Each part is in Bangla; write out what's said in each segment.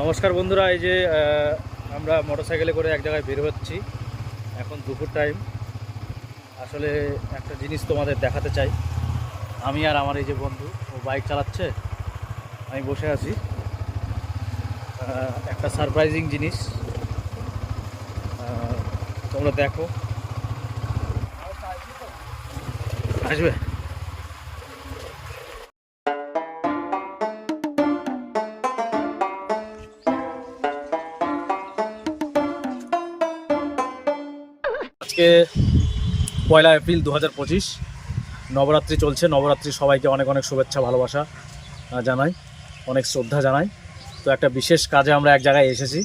নমস্কার বন্ধুরা, এই যে আমরা মোটরসাইকেলে করে এক জায়গায় বের হচ্ছি। এখন দুপুর টাইম আসলে একটা জিনিস তোমাদের দেখাতে চাই। আমি আর আমার এই যে বন্ধু, ও বাইক চালাচ্ছে। আমি বসে আছি। একটা সারপ্রাইজিং জিনিস। তোমরা দেখো। আসবে? আজকে পয়লা এপ্রিল দু হাজার পঁচিশ। নবরাত্রি চলছে, নবরাত্রি সবাইকে অনেক অনেক শুভেচ্ছা, ভালোবাসা জানাই, অনেক শ্রদ্ধা জানাই। তো একটা বিশেষ কাজে আমরা এক জায়গায় এসেছি।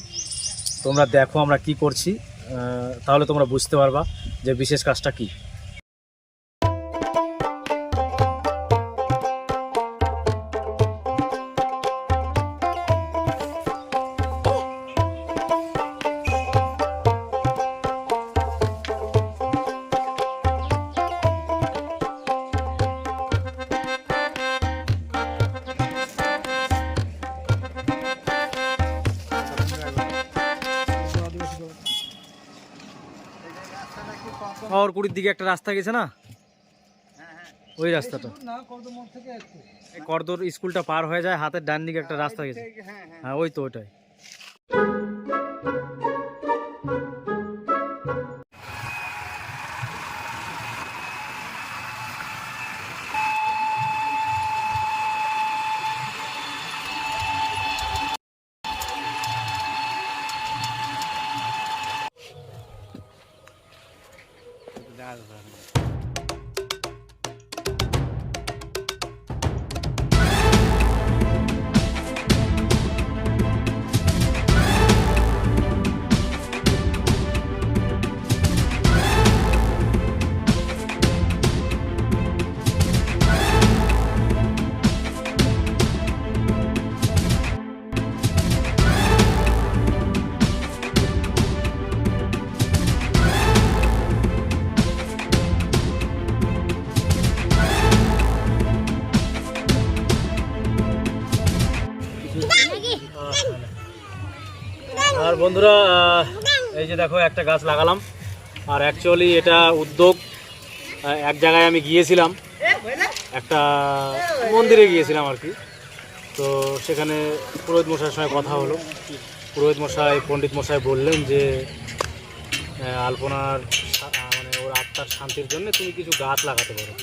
তোমরা দেখো আমরা কি করছি তাহলে তোমরা বুঝতে পারবা যে বিশেষ কাজটা কি। শহর কুড়ির দিকে একটা রাস্তা গেছে না? ওই রাস্তাটা। করদর স্কুলটা পার হয়ে যায় হাতের ডান দিকে একটা রাস্তা গেছে। হ্যাঁ ওই তো out of them. আর বন্ধুরা এই যে দেখো, একটা গাছ লাগালাম। আর অ্যাকচুয়ালি এটা উদ্যোগ এক জায়গায় আমি গিয়েছিলাম। একটা মন্দিরে গিয়েছিলাম আর কি। তো সেখানে পুরোহিত মশাইয়ের সঙ্গে কথা হলো। পুরোহিত মশাই, পণ্ডিত মশাই বললেন যে আলপনার মানে ওর আত্মার শান্তির জন্য তুমি কিছু গাছ লাগাতে পারো।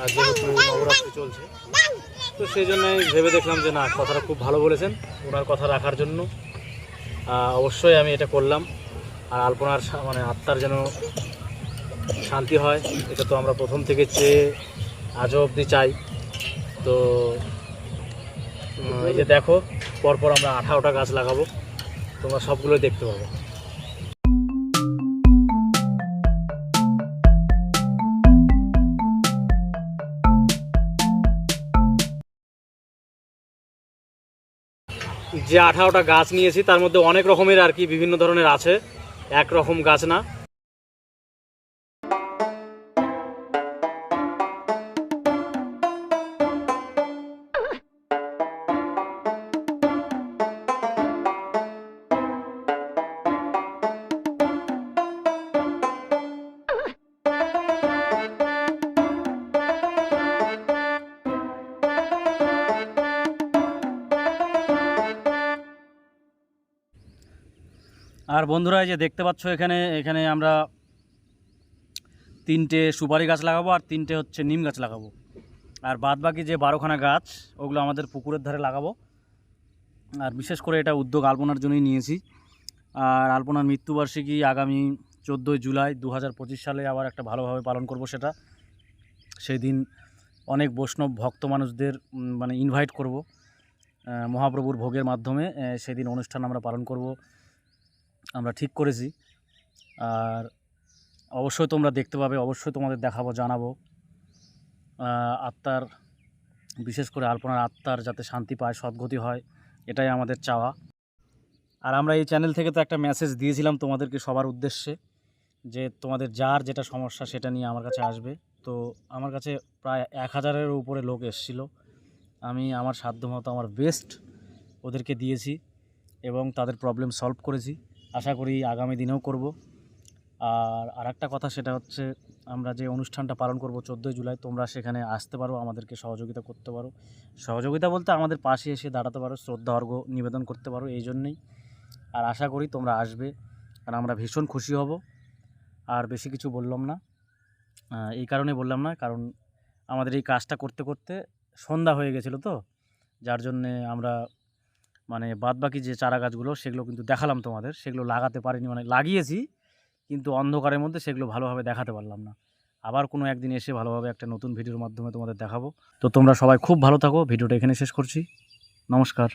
আর যেহেতু নবরাত্রি চলছে। তো সেই জন্যই ভেবে দেখলাম যে না, কথাটা খুব ভালো বলেছেন ওনার কথা রাখার জন্য। অবশ্যই আমি এটা করলাম। আর আলপনার মানে আত্মার যেন শান্তি হয়, এটা তো আমরা প্রথম থেকে চেয়ে আজও অবধি চাই। তো এই যে দেখো, পরপর আমরা আঠারোটা গাছ লাগাবো, তোমরা সবগুলোই দেখতে পাবো। যে আঠারোটা গাছ নিয়েছি, তার মধ্যে অনেক রকমের আর কি বিভিন্ন ধরনের আছে। এক রকম গাছ না। আর বন্ধুরা, এই যে দেখতে পাচ্ছ এখানে এখানে আমরা তিনটে সুপারি গাছ লাগাবো আর তিনটে হচ্ছে নিম গাছ লাগাবো। আর বাদ বাকি যে বারোখানা গাছ, ওগুলো আমাদের পুকুরের ধারে লাগাবো। আর বিশেষ করে এটা উদ্যোগ আলপনার জন্যই নিয়েছি। আর আলপনার মৃত্যুবার্ষিকী আগামী চোদ্দোই জুলাই দু হাজার পঁচিশ সালে আবার একটা ভালোভাবে পালন করব সেটা। সেই দিন অনেক বৈষ্ণব ভক্ত মানুষদের মানে ইনভাইট করব মহাপ্রভুর ভোগের মাধ্যমে সেদিন অনুষ্ঠান আমরা পালন করব। আমরা ঠিক করেছি। আর অবশ্যই তোমরা দেখতে পাবে, অবশ্যই তোমাদের দেখাবো, জানাব। আত্মার, বিশেষ করে আলপনার আত্মার যাতে শান্তি পায়, সদ্গতি হয়, এটাই আমাদের চাওয়া। আর আমরা এই চ্যানেল থেকে তো একটা মেসেজ দিয়েছিলাম তোমাদেরকে সবার উদ্দেশ্যে, যে তোমাদের যার যেটা সমস্যা সেটা নিয়ে আমার কাছে আসবে। তো আমার কাছে প্রায় এক হাজারের উপরে লোক এসেছিল। আমি আমার সাধ্যমতো আমার বেস্ট ওদেরকে দিয়েছি এবং তাদের প্রবলেম সলভ করেছি। আশা করি আগামী দিনেও করব। আর আরেকটা কথা সেটা হচ্ছে, আমরা যে অনুষ্ঠানটা পালন করব চোদ্দোই জুলাই, তোমরা সেখানে আসতে পারো, আমাদেরকে সহযোগিতা করতে পারো। সহযোগিতা বলতে আমাদের পাশে এসে দাঁড়াতে পারো, শ্রদ্ধা অর্ঘ নিবেদন করতে পারো, এই জন্যেই। আর আশা করি তোমরা আসবে, আর আমরা ভীষণ খুশি হব। আর বেশি কিছু বললাম না। এই কারণে বললাম না, কারণ আমাদের এই কাজটা করতে করতে সন্ধ্যা হয়ে গেছিল তো, যার জন্যে আমরা মানে বাদবাকি যে চারা গাছগুলো সেগুলো কিন্তু দেখালাম তোমাদের। সেগুলো লাগাতে পারিনি মানে লাগিয়েছি, কিন্তু অন্ধকারের মধ্যে সেগুলো ভালোভাবে দেখাতে পারলাম না। আবার কোনো একদিন এসে ভালোভাবে একটা নতুন ভিডিওর মাধ্যমে তোমাদের দেখাবো। তো তোমরা সবাই খুব ভালো থাকো। ভিডিওটা এখানে শেষ করছি। নমস্কার।